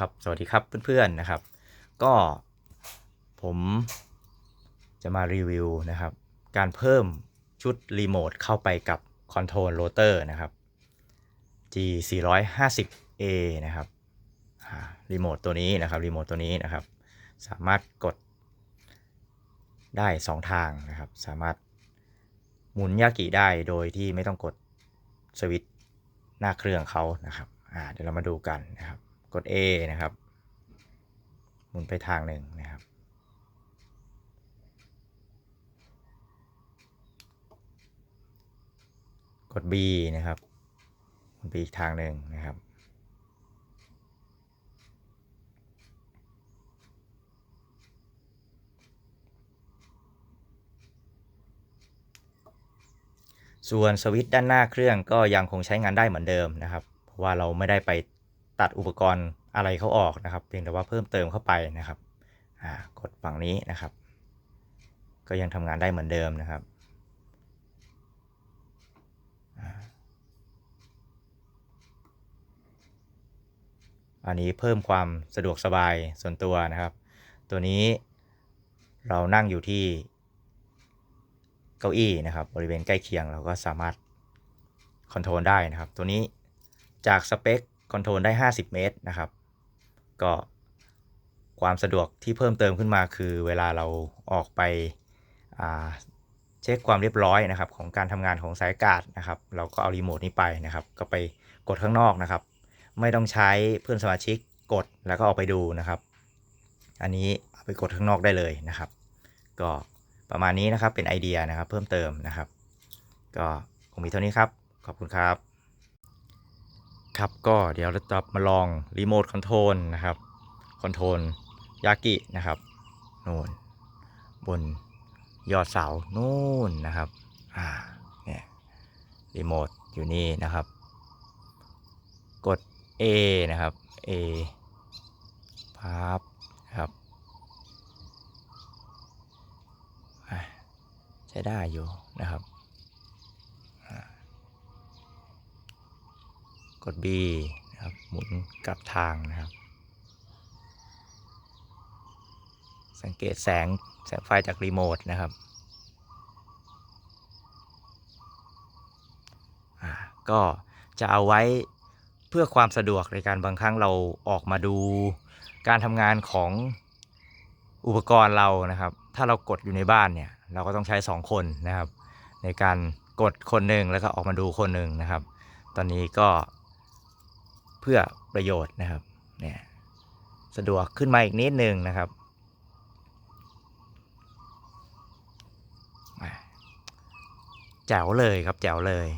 ครับสวัสดีครับเพื่อนๆนะครับ ก็ผมจะมารีวิวนะครับ การเพิ่มชุดรีโมทเข้าไปกับคอนโทรลโรเตอร์นะครับ G 450 A นะครับรีโมทตัวนี้นะครับรีโมทตัวนี้นะครับ สามารถกดได้ 2 ทางนะครับ สามารถหมุนยากิได้โดยที่ไม่ต้องกดสวิตช์หน้าเครื่องเขานะครับเดี๋ยวเรามาดูกันนะครับ กด A นะครับ หมุนไปทางหนึ่งนะครับ กด B นะครับ หมุนไปอีกทางหนึ่งนะครับ ส่วนสวิตช์ด้านหน้าเครื่องก็ยังคงใช้งานได้เหมือนเดิมนะครับ เพราะว่าเราไม่ได้ไป ตัดอุปกรณ์อะไรเขาออกนะครับ เพียงแต่ว่าเพิ่มเติมเข้าไปนะครับกดฝั่งนี้นะครับ ก็ยังทำงานได้เหมือนเดิมนะครับอันนี้เพิ่มความสะดวกสบายส่วนตัวนะครับ ตัวนี้เรานั่งอยู่ที่เก้าอี้นะครับ บริเวณใกล้เคียงเราก็สามารถคอนโทรลได้นะครับ ตัวนี้จากสเปค คอนโทรลได้ 50 เมตรนะครับ ก็ความสะดวกที่เพิ่มเติมขึ้นมาคือเวลาเราออกไปเช็คความเรียบร้อยนะครับ ของการทำงานของสายอากาศนะครับ เราก็เอารีโมทนี้ไปนะครับ ก็ไปกดข้างนอกนะครับ ไม่ต้องใช้เพื่อนสมาชิกกดแล้วก็เอาไปดูนะครับ อันนี้เอาไปกดข้างนอกได้เลยนะครับ ก็ประมาณนี้นะครับเป็นไอเดียนะครับ เพิ่มเติมนะครับ ก็คงมีเท่านี้ครับ ขอบคุณครับ ครับก็เดี๋ยวเราจะมาลองรีโมทคอนโทรลนะครับคอนโทรลยากินะครับนู่นบนยอดเสานู่นนะครับอ่าเนี่ยรีโมทอยู่นี่นะครับ กด A นะครับ A พับนะครับใช้ได้อยู่นะครับอ่า กด B นะครับหมุนกลับทางนะครับ สังเกตแสงแสงไฟจากรีโมทนะครับอ่าก็จะเอาไว้เพื่อความสะดวกในการบางครั้งเราออกมาดูการทำงานของอุปกรณ์เรานะครับ ถ้าเรากดอยู่ในบ้านเนี่ยเราก็ต้องใช้ 2 คนนะครับ ในการกดคนหนึ่งแล้วก็ออกมาดูคนหนึ่งนะครับ ตอนนี้ก็ เพื่อประโยชน์นะครับเนี่ยสะดวกขึ้นมาอีกนิดนึงนะครับแจ๋วเลยครับแจ๋วเลย